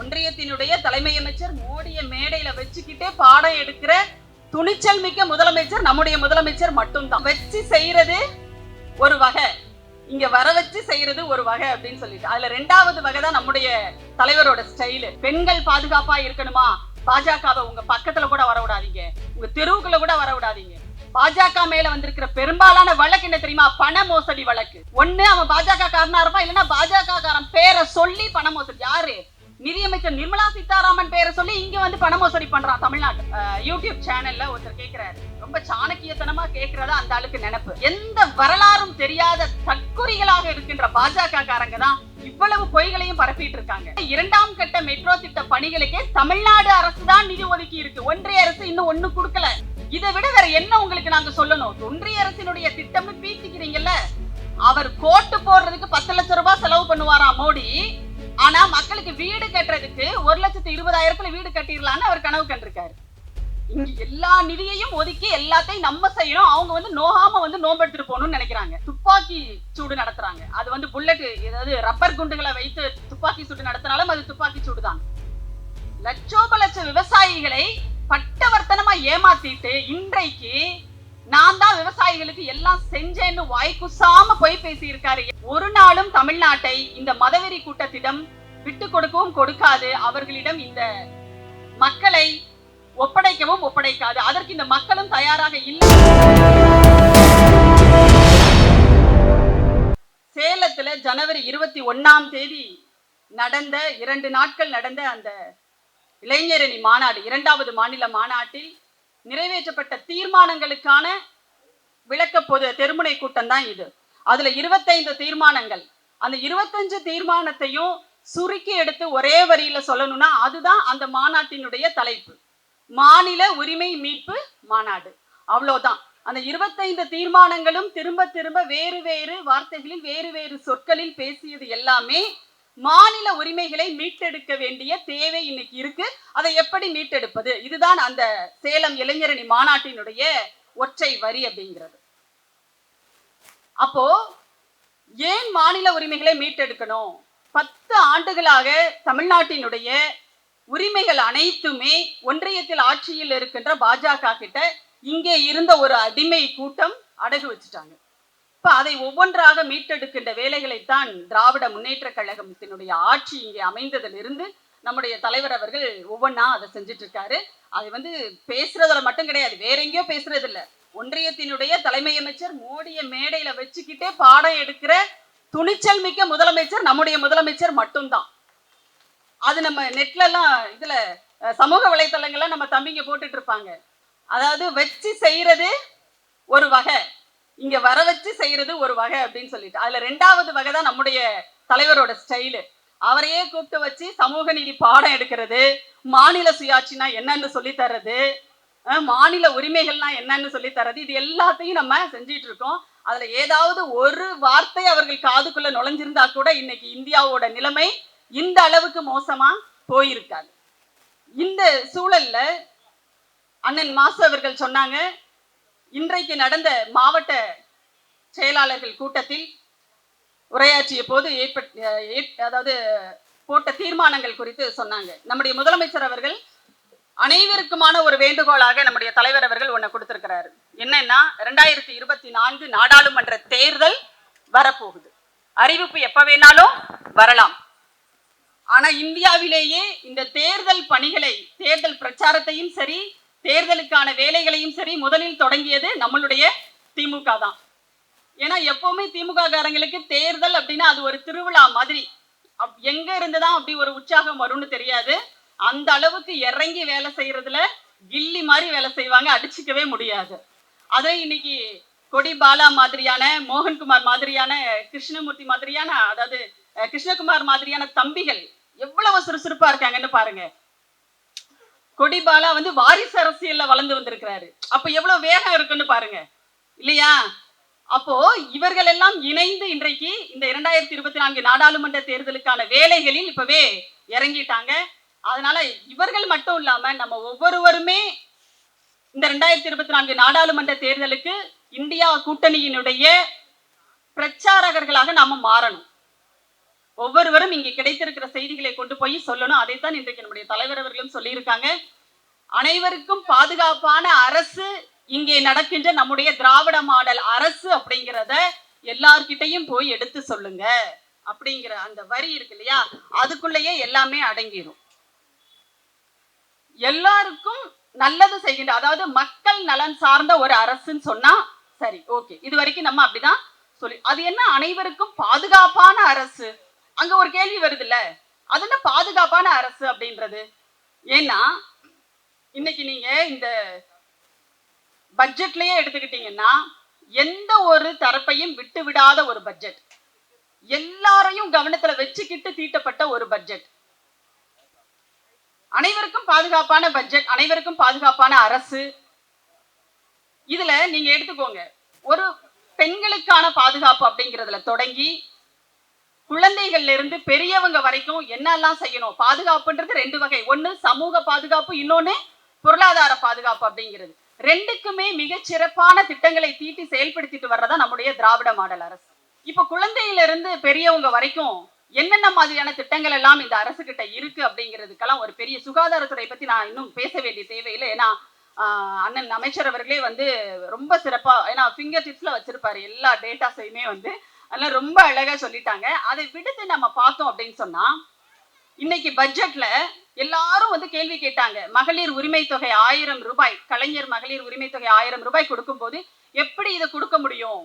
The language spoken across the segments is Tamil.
ஒன்றியத்தினுடைய தலைமை அமைச்சர் மோடிய மேடையில வச்சுக்கிட்டே பாடம் எடுக்கிற துணிச்சல் மிக்க முதலமைச்சர் நம்முடைய முதலமைச்சர் மட்டும்தான். வச்சு செய்யறது ஒரு வகை. இங்க வர வச்சு செய்யறது ஒரு வகை அப்படின்னு சொல்லிட்டு. அதுல ரெண்டாவது வகை தான் நம்முடைய தலைவரோட ஸ்டைலு. பெண்கள் பாதுகாப்பா இருக்கணுமா? பாஜகவை உங்க பக்கத்துல கூட வர விடாதீங்க. உங்க தெருவுக்குள்ள கூட வர விடாதீங்க. பாஜக மேல வந்திருக்கிற பெரும்பாலான வழக்கு என்ன தெரியுமா? பண மோசடி வழக்கு. ஒண்ணு அவன் பாஜக காரனா இருப்பான் இல்லைன்னா பாஜக காரன் பேரை சொல்லி பண மோசடி. யாரு? நிதியமைச்சர் நிர்மலா சீதாராமன் பேரை சொல்லி இங்க வந்து பண மோசடி பண்றான் தமிழ்நாட்டு யூடியூப் சேனல்ல ஒருத்தர் கேக்குறாரு. ரொம்ப சாணக்கியத்தனமா கேக்குறதா அந்த ஆளுக்கு நினைப்பு. எந்த வரலாறும் தெரியாத தற்குறிகளாக இருக்கின்ற பாஜக காரங்க தான் இவ்வளவு பொய்களையும் பரப்பிட்டு இருக்காங்க. இரண்டாம் கட்ட மெட்ரோ திட்ட பணிகளுக்கே தமிழ்நாடு அரசு தான் நிதி ஒதுக்கி இருக்கு. ஒன்றிய அரசு இன்னும் ஒண்ணு கொடுக்கல. இதை விட வேற என்ன உங்களுக்கு நாங்க சொல்லணும்? ஒன்றிய அரசினுடைய திட்டம்னு பீத்திக்கிறீங்கல்ல. அவர் கோட்டு போடுறதுக்கு பத்து லட்சம் ரூபாய் செலவு பண்ணுவாராம் மோடி? ஆனா மக்களுக்கு வீடு கட்டுறதுக்கு ஒரு லட்சத்து இருபதாயிரத்துல வீடு கட்டிடலான்னு அவர் கனவு கண்டிருக்காரு. இங்க எல்லா நிதியையும் ஒதுக்கி எல்லாத்தையும் நம்ம செய்யணும். அவங்க வந்து நோகாம வந்து நோம்பெடுத்துட்டு போகணும்னு நினைக்கிறாங்க. துப்பாக்கி சூடு நடத்துறாங்க. அது வந்து புல்லட் ஏதாவது ரப்பர் குண்டுகளை வைத்து துப்பாக்கி சூடு நடத்தினாலும் அது துப்பாக்கி சூடு தான் லட்சோப லட்ச விவசாயிகளை பட்டவர்த்தனமா ஏமாத்திட்டு இன்றைக்கு நான் தான் விவசாயிகளுக்கு எல்லாம் செஞ்சேன்னு வாய்க்குசாம போய் பேசியிருக்காரு. ஒரு நாளும் தமிழ்நாட்டை இந்த மதவெறி கூட்டத்திடம் விட்டு கொடுக்கவும் கொடுக்காது. அவர்களிடம் இந்த மக்களை ஒப்படைக்கவும் ஒப்படைக்காது. அதற்கு இந்த மக்களும் தயாராக இல்லை. சேலத்துல ஜனவரி இருபத்தி ஒன்னாம் தேதி நடந்த இரண்டு நாட்கள் நடந்த அந்த இளைஞரணி மாநாடு இரண்டாவது மாநில மாநாட்டில் நிறைவேற்றப்பட்ட தீர்மானங்களுக்கான விளக்க பொது தெருமுனை கூட்டம் தான் இது. அதுல இருபத்தைந்து தீர்மானங்கள். அந்த இருபத்தஞ்சு தீர்மானத்தையும் சுருக்கி எடுத்து ஒரே வரியில சொல்லணும்னா அதுதான் அந்த மாநாட்டினுடைய தலைப்பு. மாநில உரிமை மீட்பு மாநாடு. அவ்வளவுதான் அந்த இருபத்தைந்து தீர்மானங்களும் திரும்ப திரும்ப வேறு வேறு வார்த்தைகளில் வேறு வேறு சொற்களில் பேசியது எல்லாமே மாநில உரிமைகளை மீட்டெடுக்க வேண்டிய தேவை இன்னைக்கு இருக்கு. அதை எப்படி மீட்டெடுப்பது? இதுதான் அந்த சேலம் இளைஞரணி மாநாட்டினுடைய ஒற்றை வரி அப்படிங்கிறது. அப்போ ஏன் மாநில உரிமைகளை மீட்டெடுக்கணும்? பத்து ஆண்டுகளாக தமிழ்நாட்டினுடைய உரிமைகள் அனைத்துமே ஒன்றியத்தில் ஆட்சியில் இருக்கின்ற பாஜக கிட்ட இங்கே இருந்த ஒரு அடிமை கூட்டம் அடகு வச்சுட்டாங்க. இப்ப அதை ஒவ்வொன்றாக மீட்டெடுக்கின்ற வேலைகளைத்தான் திராவிட முன்னேற்ற கழகத்தினுடைய ஆட்சி இங்கே அமைந்ததிலிருந்து நம்முடைய தலைவர் அவர்கள் ஒவ்வொன்றா அதை செஞ்சுட்டு இருக்காரு அது வந்து பேசுறதுல மட்டும் கிடையாது வேற எங்கேயோ பேசுறது இல்லை ஒன்றியத்தினுடைய தலைமை அமைச்சர் மோடிய மேடையில வச்சுக்கிட்டே பாடம் எடுக்கிற துணிச்சல் மிக்க முதலமைச்சர் நம்முடைய முதலமைச்சர் மட்டும்தான். அது நம்ம நெட்லலாம் இதில் சமூக வலைத்தளங்கள்லாம் நம்ம தம்பிங்க போட்டுட்டு இருப்பாங்க. அதாவது வச்சு செய்கிறது ஒரு வகை. இங்கே வர வச்சு செய்கிறது ஒரு வகை அப்படின்னு சொல்லிட்டு. அதில் ரெண்டாவது வகை தான் நம்முடைய தலைவரோட ஸ்டைலு. அவரையே கூப்பிட்டு வச்சு சமூக நீதி பாடம் எடுக்கிறது மாநில சுயாட்சினா என்னன்னு சொல்லி தர்றது மாநில உரிமைகள்னா என்னன்னு சொல்லி தர்றது இது எல்லாத்தையும் நம்ம செஞ்சிட்டு இருக்கோம். அதுல ஏதாவது ஒரு வார்த்தை அவர்கள் காதுக்குள்ள நுழைஞ்சிருந்தா கூட இன்னைக்கு இந்தியாவோட நிலைமை இந்த அளவுக்கு மோசமா போயிருக்காது. இந்த சூழல்ல அண்ணன் மாசு அவர்கள் சொன்னாங்க இன்றைக்கு நடந்த மாவட்ட செயலாளர்கள் கூட்டத்தில் உரையாற்றிய போது ஏற்பட் ஏற்- அதாவது போட்ட தீர்மானங்கள் குறித்து சொன்னாங்க. நம்முடைய முதலமைச்சர் அவர்கள் அனைவருக்குமான ஒரு வேண்டுகோளாக நம்முடைய தலைவர் அவர்கள் ஒன்று கொடுத்திருக்கிறாரு. என்னன்னா ரெண்டாயிரத்தி இருபத்தி நான்கு நாடாளுமன்ற தேர்தல் வரப்போகுது. அறிவிப்பு எப்ப வேணாலும் வரலாம். ஆனா இந்தியாவிலேயே இந்த தேர்தல் பணிகளை தேர்தல் பிரச்சாரத்தையும் சரி தேர்தலுக்கான வேலைகளையும் சரி முதலில் தொடங்கியது நம்மளுடைய திமுக தான். ஏன்னா எப்பவுமே திமுக காரங்களுக்கு தேர்தல் அப்படின்னா அது ஒரு திருவிழா மாதிரி. அப்- எங்க இருந்துதான் அப்படி ஒரு உற்சாகம் வரும்னு தெரியாது. அந்த அளவுக்கு இறங்கி வேலை செய்யறதுல கில்லி மாதிரி வேலை செய்வாங்க அடிச்சுக்கவே முடியாது. அதை இன்னைக்கு கொடி பாலா மாதிரியான மோகன்குமார் மாதிரியான கிருஷ்ணமூர்த்தி மாதிரியான அதாவது கிருஷ்ணகுமார் மாதிரியான தம்பிகள் எவ்வளவு சுறுசுறுப்பா இருக்காங்கன்னு பாருங்க. கொடி பாலா வந்து வாரிசு அரசியல்ல வளர்ந்து வந்திருக்கிறாரு. அப்ப எவ்வளவு வேகம் இருக்குன்னு பாருங்க. இல்லையா? அப்போ இவர்கள் எல்லாம் இணைந்து இன்றைக்கு இந்த இரண்டாயிரத்தி இருபத்தி நான்கு நாடாளுமன்ற தேர்தலுக்கான வேலைகளில் இப்பவே இறங்கிட்டாங்க. அதனால இவர்கள் மட்டும் இல்லாம நம்ம ஒவ்வொருவருமே இந்த ரெண்டாயிரத்தி இருபத்தி நான்கு நாடாளுமன்ற தேர்தலுக்கு இந்தியா கூட்டணியினுடைய பிரச்சாரகர்களாக நாம மாறணும். ஒவ்வொருவரும் இங்கே கிடைத்திருக்கிற செய்திகளை கொண்டு போய் சொல்லணும். அதைத்தான் இன்றைக்கு நம்முடைய தலைவர் அவர்களும் சொல்லியிருக்காங்க. அனைவருக்கும் பாதுகாப்பான அரசு இங்கே நடக்கின்ற நம்முடைய திராவிட மாடல் அரசு அப்படிங்கிறத எல்லார்கிட்டையும் போய் எடுத்து சொல்லுங்க. அப்படிங்கிற அந்த வரி இருக்கு இல்லையா? அதுக்குள்ளேயே எல்லாமே அடங்கிடும் எல்லாருக்கும் நல்லது செய்கின்ற அதாவது மக்கள் நலன் சார்ந்த ஒரு அரசுன்னு சொன்னா சரி ஓகே இது வரைக்கும் நம்ம அப்படிதான் சொல்லி அது என்ன அனைவருக்கும் பாதுகாப்பான அரசு? அங்க ஒரு கேள்வி வருதுல்ல அது என்ன பாதுகாப்பான அரசு அப்படின்றது? ஏன்னா இன்னைக்கு நீங்க இந்த பட்ஜெட்லயே எடுத்துக்கிட்டீங்கன்னா எந்த ஒரு தரப்பையும் விட்டு விடாத ஒரு பட்ஜெட் எல்லாரையும் கவனத்துல வச்சுக்கிட்டு தீட்டப்பட்ட ஒரு பட்ஜெட் அனைவருக்கும் பாதுகாப்பான பட்ஜெட் அனைவருக்கும் பாதுகாப்பான அரசு. இதுல நீங்க எடுத்துக்கோங்க. ஒரு பெண்களுக்கான பாதுகாப்பு அப்படிங்கிறதுல தொடங்கி குழந்தைகள்ல இருந்து பெரியவங்க வரைக்கும் என்னெல்லாம் செய்யணும்? பாதுகாப்புன்றது ரெண்டு வகை. ஒன்னு சமூக பாதுகாப்பு இன்னொன்னு பொருளாதார பாதுகாப்பு அப்படிங்கிறது. ரெண்டுக்குமே மிக சிறப்பான திட்டங்களை தீட்டி செயல்படுத்திட்டு வர்றதா நம்முடைய திராவிட மாடல் அரசு. இப்ப குழந்தையில இருந்து பெரியவங்க வரைக்கும் என்னென்ன மாதிரியான திட்டங்கள் எல்லாம் இந்த அரசு கிட்ட இருக்கு அப்படிங்கிறதுக்கெல்லாம் ஒரு பெரிய சுகாதாரத்துறை பத்தி நான் இன்னும் பேச வேண்டிய தேவையில்லை. ஏன்னா அண்ணன் அமைச்சர் அவர்களே வந்து ரொம்ப சிறப்பா ஏன்னா ஃபிங்கர் டிப்ஸ்ல வச்சிருப்பாரு. எல்லா டேட்டாஸையுமே வந்து அதெல்லாம் ரொம்ப அழகா சொல்லிட்டாங்க. அதை விடுத்து நம்ம பார்த்தோம் அப்படின்னு சொன்னா இன்னைக்கு பட்ஜெட்ல எல்லாரும் வந்து கேள்வி கேட்டாங்க. மகளிர் உரிமை தொகை ஆயிரம் ரூபாய் கலைஞர் மகளிர் உரிமை தொகை ஆயிரம் ரூபாய் கொடுக்கும்போது எப்படி இதை கொடுக்க முடியும்?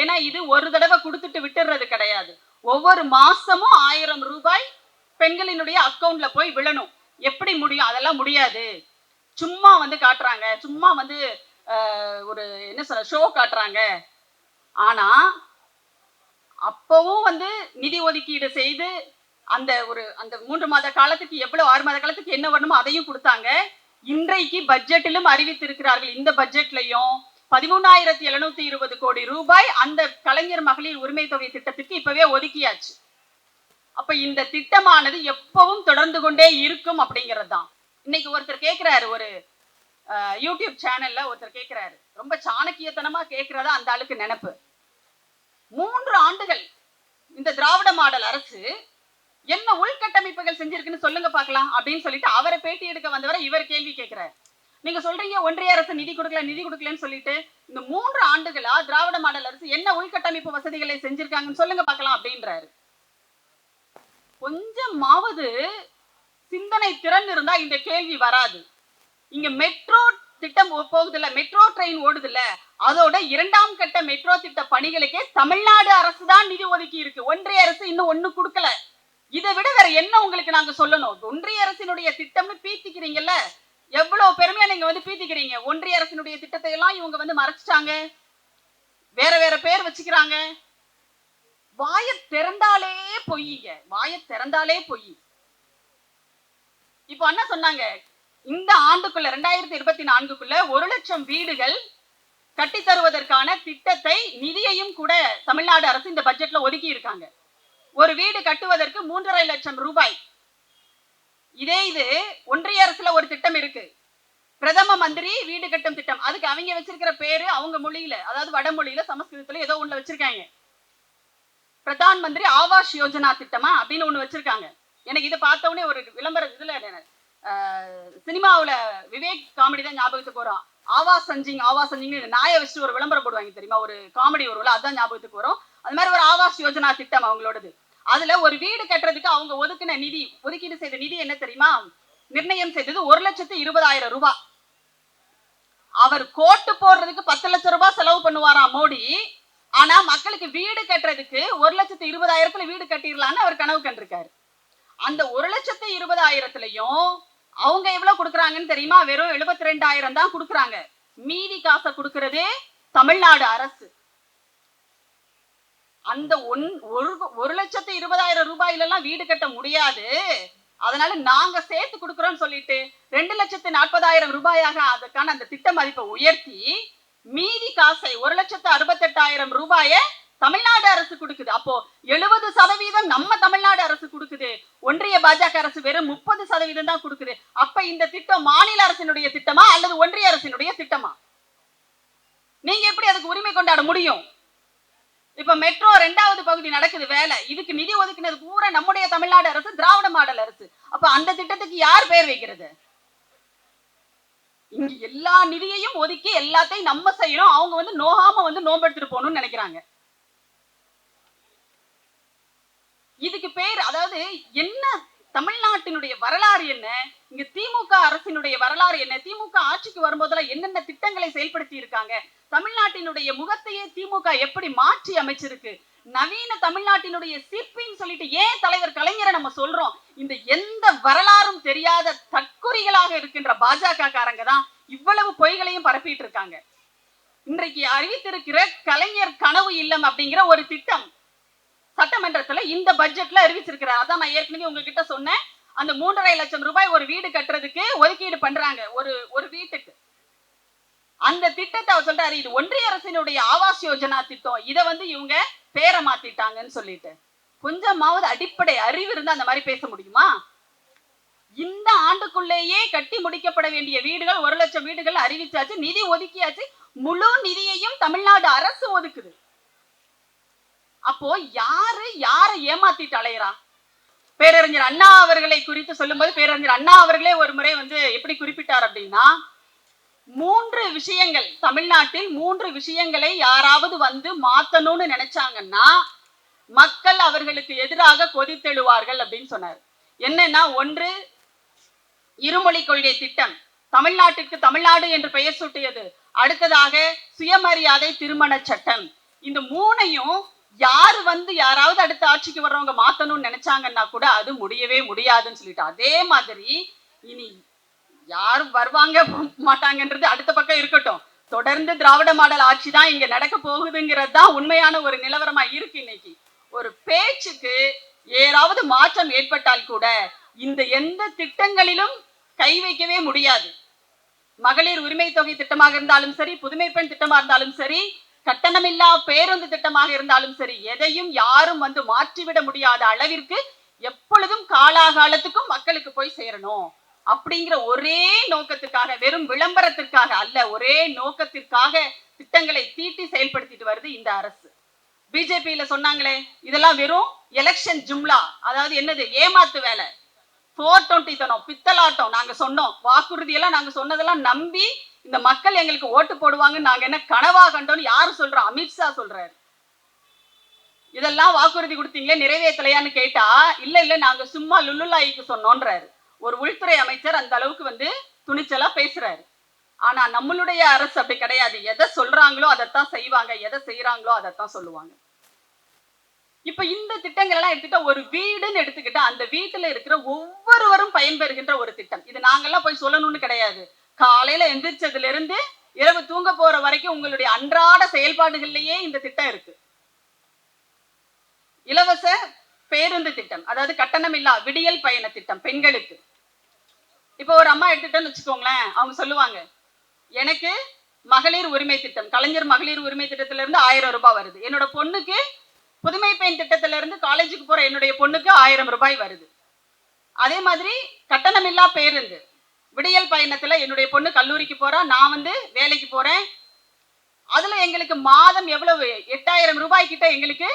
ஏன்னா இது ஒரு தடவை கொடுத்துட்டு விட்டுறது கிடையாது. ஒவ்வொரு மாசமும் ஆயிரம் ரூபாய் பெண்களினுடைய அக்கௌண்ட்ல போய் விழணும். எப்படி முடியும்? அதெல்லாம் முடியாது. சும்மா வந்து காட்டுறாங்க. சும்மா வந்து ஒரு என்ன சொல்ற ஷோ காட்டுறாங்க. ஆனா அப்பவும் வந்து நிதி ஒதுக்கீடு செய்து அந்த ஒரு அந்த மூன்று மாத காலத்துக்கு எவ்வளவு ஆறு மாத காலத்துக்கு என்ன வரணுமோ அதையும் கொடுத்தாங்க. இன்றைக்கு பட்ஜெட்டிலும் அறிவித்திருக்கிறார்கள். இந்த பட்ஜெட்லயும் பதிமூணாயிரத்தி எழுநூத்தி இருபது கோடி ரூபாய் அந்த கலைஞர் மகளிர் உரிமை தொகை திட்டத்துக்கு இப்பவே ஒதுக்கியாச்சு. அப்ப இந்த திட்டமானது எப்பவும் தொடர்ந்து கொண்டே இருக்கும் அப்படிங்கிறது தான் இன்னைக்கு ஒருத்தர் கேட்கிறாரு ஒரு யூடியூப் சேனல்ல ஒருத்தர் கேட்கிறாரு ரொம்ப சாணக்கியத்தனமா கேட்கிறதா அந்த ஆளுக்கு நினப்பு. மூன்று ஆண்டுகள் இந்த திராவிட மாடல் அரசு என்ன உள்கட்டமைப்புகள் செஞ்சிருக்குன்னு சொல்லுங்க பார்க்கலாம் அப்படின்னு சொல்லிட்டு அவரை பேட்டி எடுக்க வந்தவரை இவர் கேள்வி கேட்கிறார் நீங்க சொல்றீங்க ஒன்றிய அரசு நிதி கொடுக்கல நிதி கொடுக்கலன்னு சொல்லிட்டு இந்த மூன்று ஆண்டுகளா திராவிட மாடல் அரசு என்ன உள்கட்டமைப்பு வசதிகளை செஞ்சிருக்காங்கன்னு சொல்லுங்க பார்க்கலாம் அப்படின்றாரு. கொஞ்சமாவது சிந்தனை திறன் இருந்தா இந்த கேள்வி வராது. இங்க மெட்ரோ திட்டம் போகுது இல்ல மெட்ரோ ட்ரெயின் ஓடுது இல்ல அதோட இரண்டாம் கட்ட மெட்ரோ திட்ட பணிகளுக்கே தமிழ்நாடு அரசு தான் நிதி ஒதுக்கி இருக்கு. ஒன்றிய அரசு இன்னும் ஒண்ணு கொடுக்கல. இதை விட வேற என்ன உங்களுக்கு நாங்க சொல்லணும்? ஒன்றிய அரசினுடைய திட்டம்னு பீத்திக்கிறீங்கல்ல எவ்வளவு பெருமையா நீங்க வந்து பீத்திக்கிறீங்க? ஒன்றிய அரசினுடைய திட்டத்தை எல்லாம் இவங்க வந்து மறைச்சிட்டாங்க. வேற வேற பேர் வச்சுக்கிறாங்க. வாய திறந்தாலே பொய்யுங்க வாய திறந்தாலே பொய். இப்போ என்ன சொன்னாங்க இந்த ஆண்டுக்குள்ள ரெண்டாயிரத்தி இருபத்தி நான்குக்குள்ள ஒரு லட்சம் வீடுகள் கட்டி தருவதற்கான திட்டத்தை நிதியையும் கூட தமிழ்நாடு அரசு இந்த பட்ஜெட்ல ஒதுக்கி இருக்காங்க ஒரு வீடு கட்டுவதற்கு மூன்றரை லட்சம் ரூபாய். இதே இது ஒன்றிய அரசுல ஒரு திட்டம் இருக்கு. பிரதம மந்திரி வீடு கட்டும் திட்டம். அதுக்கு அவங்க வச்சிருக்கிற பேரு அவங்க மொழியில அதாவது வடமொழியில சமஸ்கிருதத்துல ஏதோ ஒண்ணு வச்சிருக்காங்க. பிரதான் மந்திரி ஆவாஸ் யோஜனா திட்டமா அப்படின்னு ஒண்ணு வச்சிருக்காங்க. எனக்கு இதை பார்த்த உடனே ஒரு விளம்பர இதுல ஆஹ், சினிமாவுல விவேக் காமெடி தான் ஞாபகத்துக்கு வரும். ஆவாஸ் சஞ்சிங் ஆவாஸ் சஞ்சிங்னு நாயை வச்சுட்டு ஒரு விளம்பரம் போடுவாங்க தெரியுமா? ஒரு காமெடி வரும்ல அதுதான் ஞாபகத்துக்கு வரும். அது மாதிரி ஒரு ஆவாஸ் யோஜனா திட்டம் அவங்களோடது. அதுல ஒரு வீடு கட்டுறதுக்கு அவங்க ஒதுக்கின நிதி ஒதுக்கீடு செய்த நிதி என்ன தெரியுமா? நிர்ணயம் செய்தது ஒரு லட்சத்து இருபதாயிரம் ரூபாய் அவர் கோட்டு போடுறதுக்கு பத்து லட்சம் ரூபாய் செலவு பண்ணுவாராம் மோடி? ஆனா மக்களுக்கு வீடு கட்டுறதுக்கு ஒரு லட்சத்து இருபதாயிரத்துல வீடு கட்டிடலான்னு அவர் கனவு கண்டிருக்காரு. அந்த ஒரு லட்சத்து இருபதாயிரத்துலயும் அவங்க எவ்வளவு கொடுக்குறாங்கன்னு தெரியுமா? வெறும் எழுபத்தி ரெண்டாயிரம் தான் கொடுக்குறாங்க. மீதி காசை கொடுக்கறதே தமிழ்நாடு அரசு. அந்த ஒன் ஒரு ஒரு லட்சத்து இருபதாயிரம் ரூபாயில எல்லாம் வீடு கட்ட முடியாது. அதனால நாங்க சேர்த்து கொடுக்குறோம்னு சொல்லிட்டு ரெண்டு லட்சத்து நாற்பதாயிரம் ரூபாயாக அதுக்கான அந்த திட்ட மதிப்பை உயர்த்தி மீதி காசை ஒரு லட்சத்து அறுபத்தெட்டாயிரம் ரூபாய தமிழ்நாடு அரசு கொடுக்குது. அப்போ எழுபது சதவீதம் நம்ம தமிழ்நாடு அரசு கொடுக்குது. ஒன்றிய பாஜக அரசு வெறும் முப்பது சதவீதம் தான் கொடுக்குது. அப்ப இந்த திட்டம் மாநில அரசினுடைய திட்டமா அல்லது ஒன்றிய அரசினுடைய திட்டமா? நீங்க எப்படி அதுக்கு உரிமை கொண்டாட முடியும்? இப்ப மெட்ரோ ரெண்டாவது பகுதி நடக்குது வேலை. இதுக்கு நிதி ஒதுக்கினது பூரா நம்முடைய தமிழ்நாடு அரசு திராவிட மாடல் அரசு. அப்ப அந்த திட்டத்துக்கு யார் பேர் வைக்கிறது? இங்க எல்லா நிதியையும் ஒதுக்கி எல்லாத்தையும் நம்ம செய்யறோம். அவங்க வந்து நோகாம வந்து நோம்பெடுத்துட்டு போகணும்னு நினைக்கிறாங்க. இதுக்கு பேர் அதாவது என்ன? தமிழ்நாட்டினுடைய வரலாறு என்ன? இங்க திமுக அரசினுடைய வரலாறு என்ன? திமுக ஆட்சிக்கு வரும்போதெல்லாம் என்னென்ன திட்டங்களை செயல்படுத்தி இருக்காங்க? தமிழ்நாட்டினுடைய முகத்தையே திமுக எப்படி மாற்றி அமைச்சிருக்கு? நவீன தமிழ்நாட்டினுடைய சிற்பின்னு சொல்லிட்டு ஏன் தலைவர் கலைஞரை நம்ம சொல்றோம்? இந்த எந்த வரலாறும் தெரியாத தற்குறிகளாக இருக்கின்ற பாஜக காரங்க தான் இவ்வளவு பொய்களையும் பரப்பிட்டு இருக்காங்க. இன்றைக்கு அறிவித்திருக்கிற கலைஞர் கனவு இல்லம் அப்படிங்கிற ஒரு திட்டம் சட்டமன்றத்துல இந்த பட்ஜெட்ல அறிவிச்சிருக்கிறார். அதான் நான் ஏற்கனவே உங்ககிட்ட சொன்னேன். அந்த மூன்றரை லட்சம் ரூபாய் ஒரு வீடு கட்டுறதுக்கு ஒதுக்கீடு பண்றாங்க. ஒரு ஒரு வீட்டுக்கு. அந்த திட்டத்தை அவர் சொல்றாரு இது ஒன்றிய அரசினுடைய ஆவாஸ் யோஜனா திட்டம். இதை வந்து இவங்க பேரை மாத்திட்டாங்கன்னு சொல்லிட்டு. கொஞ்சமாவது அடிப்படை அறிவு இருந்தா அந்த மாதிரி பேச முடியுமா? இந்த ஆண்டுக்குள்ளேயே கட்டி முடிக்கப்பட வேண்டிய வீடுகள் ஒரு லட்சம் வீடுகள் அறிவிச்சாச்சு நிதி ஒதுக்கியாச்சு. முழு நிதியையும் தமிழ்நாடு அரசு ஒதுக்குது. அப்போ யாரு யாரை ஏமாத்திட்டு அலையறா? பேரறிஞர் அண்ணா அவர்களை குறித்து சொல்லும்போது பேரறிஞர் அண்ணா அவர்களே ஒரு முறை வந்து எப்படி குறிப்பிட்டார் அப்படின்னா மூன்று விஷயங்கள் தமிழ்நாட்டில் மூன்று விஷயங்களை யாராவது வந்து மாத்தணும்னு நினைச்சாங்கன்னா மக்கள் அவர்களுக்கு எதிராக கொதித்தெழுவார்கள் அப்படின்னு சொன்னார். என்னன்னா ஒன்று இருமொழி கொள்கை திட்டம். தமிழ்நாட்டிற்கு தமிழ்நாடு என்று பெயர் சூட்டியது. அடுத்ததாக சுயமரியாதை திருமண சட்டம். இந்த மூணையும் யாரு வந்து யாராவது அடுத்த ஆட்சிக்கு வர்றவங்க மாத்தணும்னு நினைச்சாங்கன்னா கூட அது முடியவே முடியாதுன்னு சொல்லிட்டு. அதே மாதிரி இனி யாரும் வருவாங்க மாட்டாங்கன்றது அடுத்த பக்கம் இருக்கட்டும். தொடர்ந்து திராவிட மாடல் ஆட்சி தான் இங்க நடக்க போகுதுங்கிறது தான் உண்மையான ஒரு நிலவரமா இருக்கு இன்னைக்கு. ஒரு பேச்சுக்கு ஏதாவது மாற்றம் ஏற்பட்டால் கூட இந்த எந்த திட்டங்களிலும் கை வைக்கவே முடியாது. மகளிர் உரிமை தொகை திட்டமாக இருந்தாலும் சரி புதுமை பெண் திட்டமா இருந்தாலும் சரி கட்டணமில்லா பேருந்து திட்டமாக இருந்தாலும் சரி எதையும் யாரும் வந்து மாற்றிவிட முடியாத அளவிற்கு எப்பொழுதும் காலாகாலத்துக்கும் மக்களுக்கு போய் சேரணும். அப்படிங்கிற ஒரே நோக்கத்துக்காக வெறும் விளம்பரத்திற்காக அல்ல ஒரே நோக்கத்திற்காக திட்டங்களை தீட்டி செயல்படுத்திட்டு வருது இந்த அரசு. பிஜேபியில சொன்னாங்களே இதெல்லாம் வெறும் எலெக்ஷன் ஜும்லா அதாவது என்னது ஏமாத்து வேலை. ஃபோர் டுவெண்ட்டி தனம் பித்தலாட்டம் நாங்க சொன்னோம். வாக்குறுதியெல்லாம் நாங்க சொன்னதெல்லாம் நம்பி இந்த மக்கள் எங்களுக்கு ஓட்டு போடுவாங்க நாங்க என்ன கனவா கண்டோம்னு யாரு சொல்றோம் அமித்ஷா சொல்றாரு. இதெல்லாம் வாக்குறுதி கொடுத்தீங்களே நிறைவேற்றலையான்னு கேட்டா இல்ல இல்ல நாங்க சும்மா லுல்லுலாய்க்கு சொன்னோன்றாரு. ஒரு உள்துறை அமைச்சர் அந்த அளவுக்கு வந்து துணிச்சலா பேசுறாரு. ஆனா நம்மளுடைய அரசு அப்படி கிடையாது. எதை சொல்றாங்களோ அதைத்தான் செய்வாங்க. எதை செய்யறாங்களோ அதைத்தான் சொல்லுவாங்க. இப்ப இந்த திட்டங்கள் எல்லாம் எடுத்துட்டா ஒரு வீடுன்னு எடுத்துக்கிட்டா அந்த வீட்டுல இருக்கிற ஒவ்வொருவரும் பயன்பெறுகின்ற ஒரு திட்டம். இது நாங்கெல்லாம் போய் சொல்லணும்னு கிடையாது. காலையில எந்திரிச்சதுல இருந்து இரவு தூங்க போற வரைக்கும் உங்களுடைய அன்றாட செயல்பாடுகள்லயே இந்த திட்டம் இருக்கு. இலவச பேருந்து திட்டம் அதாவது கட்டணம் இல்லா விடியல் பயண திட்டம் பெண்களுக்கு. இப்போ ஒரு அம்மா எடுத்துட்டோன்னு வச்சுக்கோங்களேன் அவங்க சொல்லுவாங்க எனக்கு மகளிர் உரிமை திட்டம் கலைஞர் மகளிர் உரிமை திட்டத்துல இருந்து ஆயிரம் ரூபாய் வருது. என்னோட பொண்ணுக்கு புதுமை பெண் திட்டத்துல இருந்து காலேஜுக்கு போற என்னுடைய பொண்ணுக்கு ஆயிரம் ரூபாய் வருது. அதே மாதிரி கட்டணமில்லா பேருந்து விடியல் பயணத்தில் என்னுடைய பொண்ணு கல்லூரிக்கு போறா. நான் வந்து வேலைக்கு போகிறேன் அதில் எங்களுக்கு மாதம் எவ்வளவு? எட்டாயிரம் ரூபாய் கிட்ட எங்களுக்கு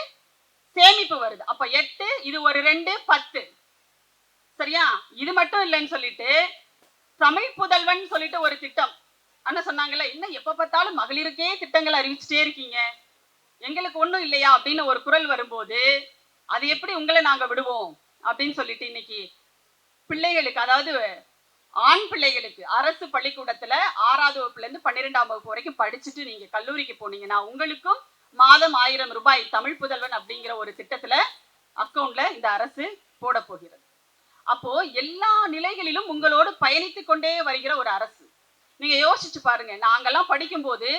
சேமிப்பு வருது. அப்போ எட்டு இது ஒரு ரெண்டு பத்து. சரியா? இது மட்டும் இல்லைன்னு சொல்லிட்டு தமிழ் புதல்வன் சொல்லிட்டு ஒரு திட்டம். அண்ணன் சொன்னாங்கல்ல இன்னும் எப்போ பார்த்தாலும் மகளிருக்கே திட்டங்கள் அறிவிச்சிட்டே இருக்கீங்க. எங்களுக்கு ஒன்றும் இல்லையா? அப்படின்னு ஒரு குரல் வரும்போது அது எப்படி உங்களை நாங்கள் விடுவோம்? அப்படின்னு சொல்லிட்டு இன்னைக்கு பிள்ளைகளுக்கு அதாவது ஆண் பிள்ளைகளுக்கு அரசு பள்ளிக்கூடத்துல ஆறாவது வகுப்புல இருந்து பன்னிரெண்டாம் வகுப்பு வரைக்கும் படிச்சுட்டு நீங்க கல்லூரிக்கு போனீங்கன்னா உங்களுக்கும் மாதம் ஆயிரம் ரூபாய் தமிழ் புதல்வன் அப்படிங்கிற ஒரு திட்டத்துல அக்கவுண்ட்ல இந்த அரசு போட போகிறது. அப்போ எல்லா நிலைகளிலும் உங்களோடு பயணித்து கொண்டே வருகிற ஒரு அரசு. நீங்க யோசிச்சு பாருங்க நாங்கெல்லாம் படிக்கும்போது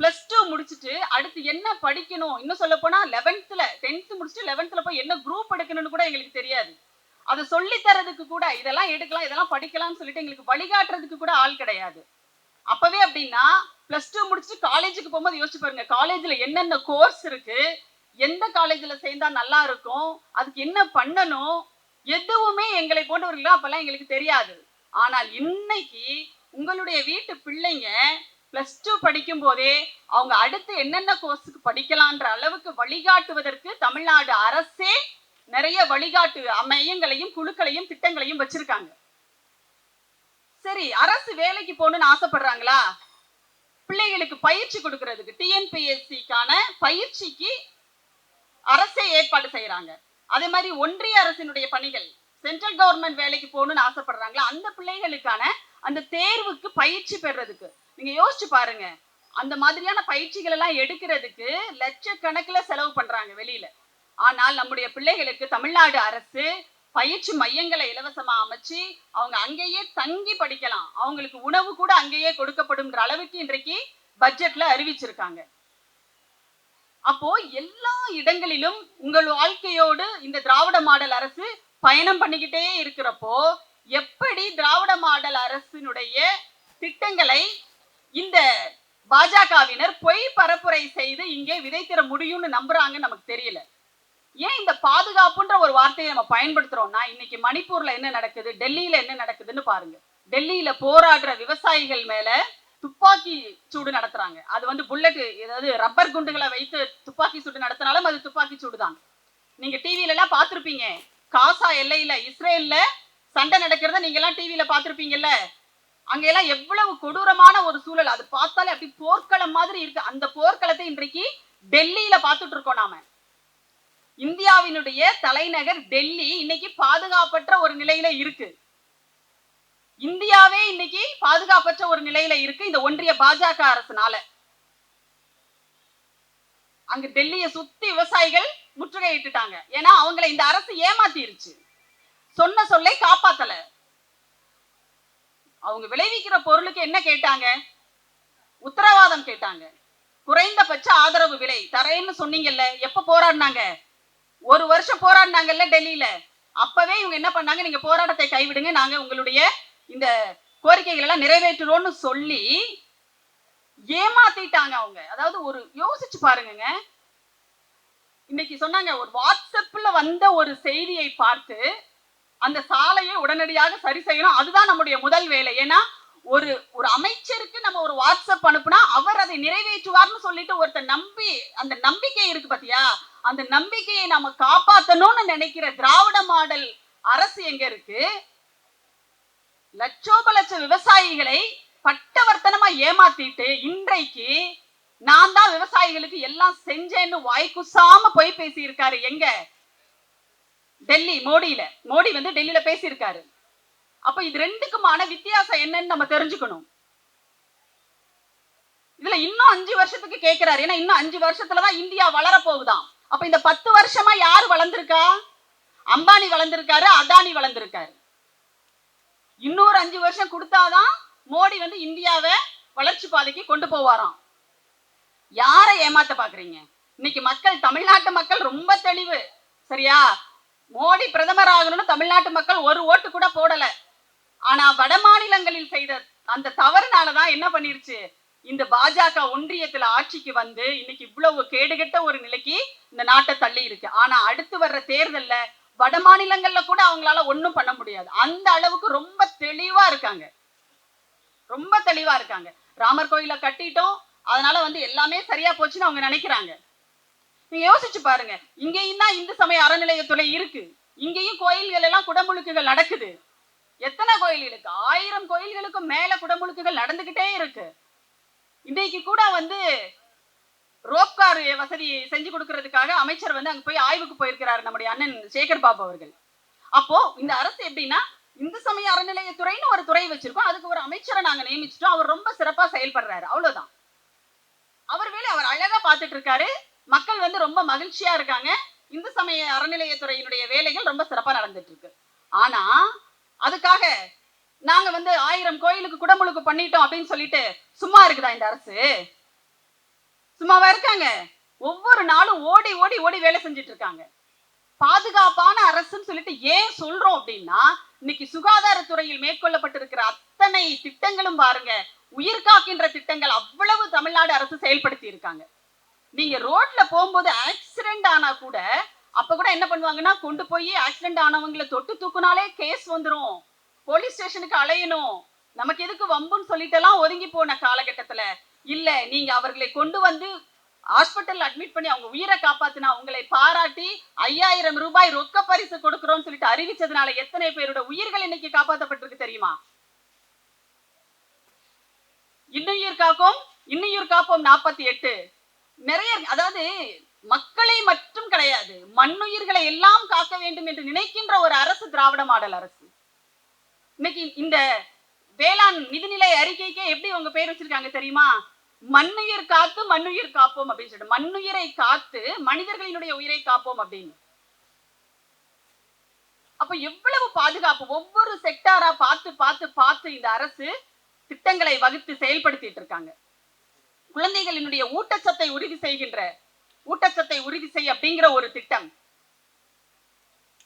பிளஸ் டூ முடிச்சுட்டு அடுத்து என்ன படிக்கணும்? இன்னும் சொல்ல போனா லெவன்த்ல டென்த் முடிச்சுட்டு லெவன்த்ல போய் என்ன குரூப் எடுக்கணும்னு கூட எங்களுக்கு தெரியாது. அதை சொல்லி தரதுக்கு கூட இதெல்லாம் எடுக்கலாம் இதெல்லாம் படிக்கலாம்னு சொல்லிட்டு எங்களுக்கு வழிகாட்டுறதுக்கு கூட ஆள் கிடையாது. அப்பவே அப்படின்னா பிளஸ் டூ முடிச்சுட்டு காலேஜுக்கு போகும்போது யோசிச்சு பாருங்க காலேஜ்ல என்னென்ன கோர்ஸ் இருக்கு எந்த காலேஜ்ல சேர்ந்தா நல்லா இருக்கும் அதுக்கு என்ன பண்ணணும் எதுவுமே எங்களை போன்றவர்களும் அப்பெல்லாம் எங்களுக்கு தெரியாது. ஆனால் இன்னைக்கு உங்களுடைய வீட்டு பிள்ளைங்க பிளஸ் டூ படிக்கும் போதே அவங்க அடுத்து என்னென்ன கோர்ஸுக்கு படிக்கலான்ற அளவுக்கு வழிகாட்டுவதற்கு தமிழ்நாடு அரசே நிறைய வழிகாட்டு மையங்களையும் குழுக்களையும் திட்டங்களையும் வச்சிருக்காங்க. சரி அரசு வேலைக்கு போகணும்னு ஆசைப்படுறாங்களா? பிள்ளைகளுக்கு பயிற்சி கொடுக்கறதுக்கு டிஎன்பிஎஸ்சிக்கான பயிற்சிக்கு அரசே ஏற்பாடு செய்யறாங்க. அதே மாதிரி ஒன்றிய அரசினுடைய பணிகள் சென்ட்ரல் கவர்மெண்ட் வேலைக்கு போகணும்னு ஆசைப்படுறாங்களா? அந்த பிள்ளைகளுக்கான அந்த தேர்வுக்கு பயிற்சி பெறதுக்கு. நீங்க யோசிச்சு பாருங்க. அந்த மாதிரியான பயிற்சிகள் எல்லாம் எடுக்கிறதுக்கு லட்சக்கணக்கில் செலவு பண்றாங்க வெளியில. ஆனால் நம்முடைய பிள்ளைகளுக்கு தமிழ்நாடு அரசு பயிற்சி மையங்களை இலவசமா அமைச்சு அவங்க அங்கேயே தங்கி படிக்கலாம். அவங்களுக்கு உணவு கூட அங்கேயே கொடுக்கப்படும்ன்ற அளவுக்கு இன்றைக்கு பட்ஜெட்ல அறிவிச்சிருக்காங்க. அப்போ எல்லா இடங்களிலும் உங்கள் வாழ்க்கையோடு இந்த திராவிட மாடல் அரசு பயணம் பண்ணிக்கிட்டே இருக்கிறப்போ எப்படி திராவிட மாடல் அரசினுடைய திட்டங்களை இந்த பாஜகவினர் பொய் பரப்புரை செய்து இங்கே விதைத்திட முடியும்னு நம்புறாங்க நமக்கு தெரியல. ஏன் இந்த பாதுகாப்புன்ற ஒரு வார்த்தையை நம்ம பயன்படுத்துறோம்னா இன்னைக்கு மணிப்பூர்ல என்ன நடக்குது? டெல்லியில என்ன நடக்குதுன்னு பாருங்க. டெல்லியில போராடுற விவசாயிகள் மேல துப்பாக்கி சூடு நடத்துறாங்க. அது வந்து புல்லட் ஏதாவது ரப்பர் குண்டுகளை வைத்து துப்பாக்கி சூடு நடத்தினாலும் அது துப்பாக்கி சூடு தான் நீங்க டிவில எல்லாம் பார்த்திருப்பீங்க. காசா எல்லையில இஸ்ரேல்ல சண்டை நடக்கிறத நீங்க எல்லாம் டிவில பார்த்திருப்பீங்கல்ல? அங்க எல்லாம் எவ்வளவு கொடூரமான ஒரு சூழல். அது பார்த்தாலே அப்படி போர்க்களம் மாதிரி இருக்கு. அந்த போர்க்களத்தை இன்றைக்கு டெல்லியில பார்த்துட்டு இருக்கோம் நாம. இந்தியாவினுடைய தலைநகர் டெல்லி இன்னைக்கு பாதுகாப்பற்ற ஒரு நிலையில இருக்கு. இந்தியாவே இன்னைக்கு பாதுகாப்பற்ற ஒரு நிலையில இருக்கு இந்த ஒன்றிய பாஜக அரசுனால. அங்க டெல்லியை சுத்தி விவசாயிகள் முற்றுகையிட்டுட்டாங்க ஏன்னா அவங்களை இந்த அரசு ஏமாத்திருச்சு. சொன்ன சொல்லை காப்பாத்தல. அவங்க விளைவிக்கிற பொருளுக்கு என்ன கேட்டாங்க? உத்தரவாதம் கேட்டாங்க. குறைந்தபட்ச ஆதரவு விலை தரேன்னு சொன்னீங்கல்ல எப்ப போராடினாங்க? ஒரு வருஷம் போராடினாங்கல்ல டெல்லியில. அப்பவே இவங்க என்ன பண்ணாங்க? நீங்க போராட்டத்தை கைவிடுங்க. நாங்க உங்களுடைய இந்த கோரிக்கைகள் எல்லாம் நிறைவேற்றுறோம்னு சொல்லி ஏமாத்திட்டாங்க அவங்க. அதாவது ஒரு யோசிச்சு பாருங்கங்க. இன்னைக்கு சொன்னாங்க ஒரு வாட்ஸ்அப்ல வந்த ஒரு செய்தியை பார்த்து அந்த சாலையை உடனடியாக சரி செய்யணும். அதுதான் நம்முடைய முதல் வேலை. ஏன்னா ஒரு ஒரு அமைச்சருக்கு நம்ம ஒரு வாட்ஸ்அப் அனுப்புனா அவர் அதை நிறைவேற்றுவார்னு சொல்லிட்டு ஒருத்தர் நம்பி அந்த நம்பிக்கை இருக்கு பாத்தியா? அந்த நம்பிக்கையை நாம காப்பாத்தணும்னு நினைக்கிற திராவிட மாடல் அரசு எங்க இருக்கு? லட்சோப லட்ச விவசாயிகளை பட்டவர்த்தனமா ஏமாத்திட்டு இன்றைக்கு நான் தான் விவசாயிகளுக்கு எல்லாம் செஞ்சேன்னு வாய்க்குசாம போய் பேசியிருக்காரு எங்க? டெல்லி மோடியில. மோடி வந்து டெல்லியில பேசியிருக்காரு. அப்ப இது ரெண்டுக்குமான வித்தியாசம் என்னன்னு நம்ம தெரிஞ்சுக்கணும். இதுல இன்னும் அஞ்சு வருஷத்துக்கு கேட்கிறாரு ஏன்னா இன்னும் அஞ்சு வருஷத்துலதான் இந்தியா வளர போகுதாம் அப்ப இந்த பத்து வருஷமா யாரு வளர்ந்துருக்கா? அம்பானி வளர்ந்துருக்காரு அதானி வளர்ந்துருக்காரு. இன்னொரு அஞ்சு வருஷம் கொடுத்தாதான் மோடி வந்து இந்தியாவை வளர்ச்சி பாதைக்கு கொண்டு போவாராம். யாரை ஏமாத்த பாக்குறீங்க? இன்னைக்கு மக்கள் தமிழ்நாட்டு மக்கள் ரொம்ப தெளிவு. சரியா? மோடி பிரதமர் ஆகணும்னு தமிழ்நாட்டு மக்கள் ஒரு ஓட்டு கூட போடல. ஆனா வட மாநிலங்களில் செய்த அந்த தவறுனாலதான் என்ன பண்ணிருச்சு? இந்த பாஜக ஒன்றியத்துல ஆட்சிக்கு வந்து இன்னைக்கு இவ்வளவு கேடுகெட்ட ஒரு நிலைக்கு இந்த நாட்டை தள்ளி இருக்கு. ஆனா அடுத்து வர்ற தேர்தல்ல வட மாநிலங்கள்ல கூட அவங்களால ஒண்ணும் பண்ண முடியாது. அந்த அளவுக்கு ரொம்ப தெளிவா இருக்காங்க. ரொம்ப தெளிவா இருக்காங்க. ராமர் கோயில கட்டிட்டோம். அதனால வந்து எல்லாமே சரியா போச்சுன்னு அவங்க நினைக்கிறாங்க. நீங்க யோசிச்சு பாருங்க. இங்கேயும் தான் இந்து சமய அறநிலையத்துறை இருக்கு. இங்கேயும் கோயில்கள் எல்லாம் குடமுழுக்குகள் நடக்குது. எத்தனை கோயில்களுக்கு ஆயிரம் கோயில்களுக்கும் மேல குடமுழுக்குகள் நடந்துகிட்டே இருக்கு. இன்றைக்கு கூட வந்து ரோப்கார் வசதி செஞ்சு கொடுக்கறதுக்காக அமைச்சர் வந்து அங்க போய் ஆய்வுக்கு போயிருக்கிறார் நம்முடைய அண்ணன் சேகர் பாபு அவர்கள். அப்போ இந்த அரசு எப்படின்னா இந்து சமய அறநிலையத்துறைன்னு ஒரு துறை வச்சிருக்கோம். அதுக்கு ஒரு அமைச்சரை நாங்க நியமிச்சிட்டோம். அவர் ரொம்ப சிறப்பா செயல்படுறாரு. அவ்வளவுதான். அவர் வேலை அவர் அழகா பார்த்துட்டு இருக்காரு. மக்கள் வந்து ரொம்ப மகிழ்ச்சியா இருக்காங்க. இந்து சமய அறநிலையத்துறையினுடைய வேலைகள் ரொம்ப சிறப்பா நடந்துட்டு இருக்கு. ஆனா அதுக்காக நாங்க வந்து ஆயிரம் கோயிலுக்கு குடமுழுக்கு பண்ணிட்டோம் அப்படின்னு சொல்லிட்டு சும்மா இருக்குதா இந்த அரசு? சும்மாவா இருக்காங்க? ஒவ்வொரு நாளும் ஓடி ஓடி ஓடி வேலை செஞ்சுட்டு இருக்காங்க. பாதுகாப்பான அரசுன்னு சொல்லிட்டு ஏன் சொல்றோம் அப்படின்னா இன்னைக்கு சுகாதாரத்துறையில் மேற்கொள்ளப்பட்டிருக்கிற அத்தனை திட்டங்களும் பாருங்க உயிர் காக்கின்ற திட்டங்கள் அவ்வளவு தமிழ்நாடு அரசு செயல்படுத்தி இருக்காங்க. நீங்க ரோட்ல போகும்போது ஆக்சிடென்ட் ஆனா கூட அப்ப கூட என்ன பண்ணுவாங்கன்னா கொண்டு போய் ஆக்சிடென்ட் ஆனவங்களை தொட்டு தூக்குனாலே கேஸ் வந்துரும். போலீஸ் ஸ்டேஷனுக்கு அலையணும். நமக்கு எதுக்கு வம்புன்னு சொல்லிட்டு எல்லாம் ஒதுங்கி போன காலகட்டத்துல. இல்ல நீங்க அவர்களை கொண்டு வந்து ஹாஸ்பிட்டல் அட்மிட் பண்ணி அவங்க உயிரை காப்பாத்தினா உங்களை பாராட்டி ஐயாயிரம் ரூபாய் ரொக்க பரிசு கொடுக்கிறோம்னு சொல்லிட்டு அறிவிச்சதுனால எத்தனை பேரோட உயிர்கள் இன்னைக்கு காப்பாற்றப்பட்டிருக்கு தெரியுமா? இன்னுயிர் காக்கும் இன்னுயிர் காப்போம் நாற்பத்தி எட்டு. நிறைய அதாவது மக்களை மட்டும் கிடையாது மண்ணுயிர்களை எல்லாம் காக்க வேண்டும் என்று நினைக்கின்ற ஒரு அரசு திராவிட மாடல் அரசு. இன்னைக்கு இந்த வேளாண் நிதிநிலை அறிக்கைக்கே எப்படி உங்க பேர் வச்சிருக்காங்க தெரியுமா? மண்ணுயிர் காத்து மண்ணுயிர் காப்போம் அப்படின்னு சொல்லிட்டு மண்ணுயிரை காத்து மனிதர்களினுடைய உயிரை காப்போம் அப்படின்னு. அப்ப எவ்வளவு பாதுகாப்பு ஒவ்வொரு செக்டாரா பார்த்து பார்த்து பார்த்து இந்த அரசு திட்டங்களை வகுத்து செயல்படுத்திட்டு இருக்காங்க. குழந்தைகளினுடைய ஊட்டச்சத்தை உறுதி செய்கின்ற ஊட்டச்சத்தை உறுதி செய்ய அப்படிங்கிற ஒரு திட்டம்.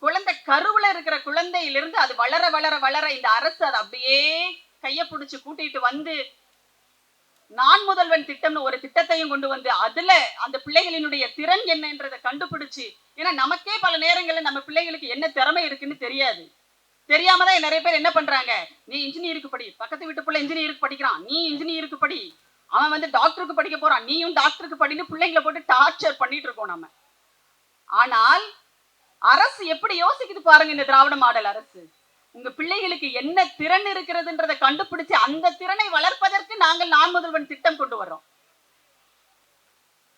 குழந்தை கருவுல இருக்கிற குழந்தையிலிருந்து அது வளர வளர வளர இந்த அரசு அதை அப்படியே கைய பிடிச்சு கூட்டிட்டு வந்து நான் முதல்வன் திட்டம்னு ஒரு திட்டத்தையும் கொண்டு வந்து அதுல அந்த பிள்ளைகளினுடைய திறன் என்னன்றதை கண்டுபிடிச்சு ஏன்னா நமக்கே பல நேரங்களில் நம்ம பிள்ளைகளுக்கு என்ன திறமை இருக்குன்னு தெரியாது. தெரியாம தான் நிறைய பேர் என்ன பண்றாங்க நீ இன்ஜினியருக்கு படி பக்கத்து வீட்டு பிள்ளை இன்ஜினியருக்கு படிக்கிறான் நீ இன்ஜினியருக்கு படி. அவன் வந்து டாக்டருக்கு படிக்க போறான். நீயும் டாக்டருக்கு படின்னு பிள்ளைங்களை போட்டு டார்ச்சர் பண்ணிட்டு இருக்கோம் நம்ம ஆனால் அரசு எப்படி யோசிக்குது பாருங்க இந்த திராவிட மாடல் அரசு. உங்க பிள்ளைகளுக்கு என்ன திறன் இருக்கிறதுன்றதை கண்டுபிடிச்சு அந்த திறனை வளர்ப்பதற்கு நாங்கள் நான் முதல்வன் திட்டம் கொண்டு வர்றோம்.